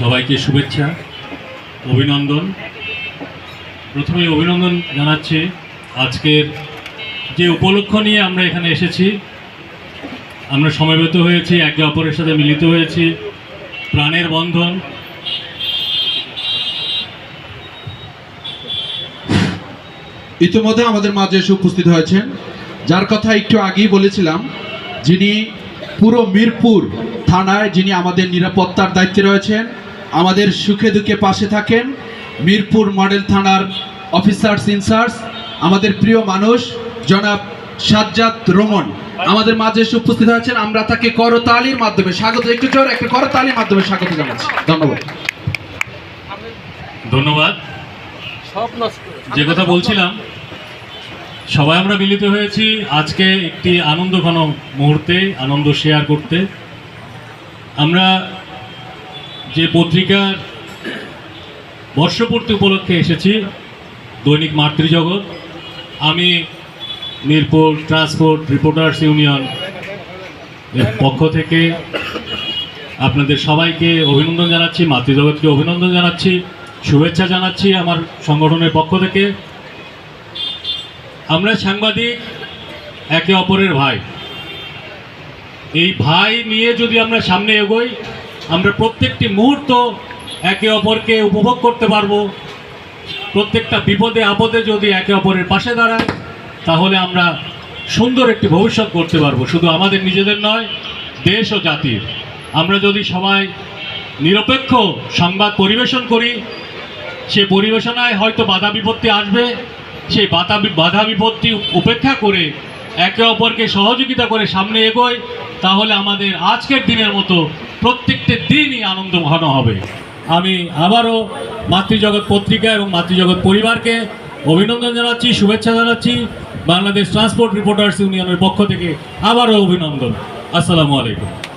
সবাইকে শুভেচ্ছা, অভিনন্দন। প্রথমে অভিনন্দন জানাচ্ছি আজকের যে উপলক্ষ নিয়ে আমরা এখানে এসেছি। আমরা সমবেত হয়েছি, একে অপরের সাথে মিলিত হয়েছি। প্রাণের বন্ধন। ইতিমধ্যে আমাদের মাঝে এসে উপস্থিত হয়েছেন। যার কথা একটু আগেই বলেছিলাম, যিনি পুরো মিরপুর থানায় যিনি আমাদের নিরাপত্তার দায়িত্বে রয়েছেন আমাদের সুখে দুঃখে পাশে থাকেন মিরপুর মডেল থানার অফিসার্স ইনচার্জ আমাদের প্রিয় মানুষ জনাব সাজ্জাদ রোমন। আমাদের মাঝে এসে উপস্থিত হয়েছেন আমরা তাকে করতালির মাধ্যমে স্বাগত একটু জোর একটা করতালির মাধ্যমে স্বাগত জানাচ্ছি। ধন্যবাদ। ধন্যবাদ। যে কথা বলছিলাম সবাই আমরা মিলিত হয়েছি আজকে একটি আনন্দ ঘন মুহূর্তে আনন্দ শেয়ার করতে। আমরা যে পত্রিকার বর্ষপূর্তি উপলক্ষে এসেছি, দৈনিক মাতৃজগৎ, আমি মিরপুর ট্রান্সপোর্ট রিপোর্টার্স ইউনিয়ন এর পক্ষ থেকে আপনাদের সবাইকে অভিনন্দন জানাচ্ছি, মাতৃজগৎকে অভিনন্দন জানাচ্ছি, শুভেচ্ছা জানাচ্ছি আমার সংগঠনের পক্ষ থেকে। আমরা সাংবাদিক একে অপরের ভাই। এই ভাই নিয়ে যদি আমরা সামনে এগোই আমরা প্রত্যেকটি মুহূর্ত একে অপরকে উপভোগ করতে পারব। প্রত্যেকটা বিপদে, আপদে যদি একে অপরের পাশে দাঁড়ায়, তাহলে আমরা সুন্দর একটি ভবিষ্যৎ করতে পারব। শুধু আমাদের নিজেদের নয়, দেশ ও জাতির। আমরা যদি সবাই নিরপেক্ষ সংবাদ পরিবেশন করি, সে পরিবেশনায় হয়তো বাধা বিপত্তি আসবে। সেই বাধা বাধা বিপত্তি উপেক্ষা করে একে অপরকে সহযোগিতা করে সামনে এগোয়। তাহলে আমাদের আজকের দিনের মতো প্রত্যেকটা দিনই আনন্দ ঘন হবে। আমি আবারও মাতৃজগৎ পত্রিকা এবং মাতৃজগৎ পরিবারকে অভিনন্দন জানাচ্ছি, শুভেচ্ছা জানাচ্ছি। বাংলাদেশ ট্রান্সপোর্ট রিপোর্টার্স ইউনিয়নের পক্ষ থেকে আবারও অভিনন্দন। আসসালামু আলাইকুম।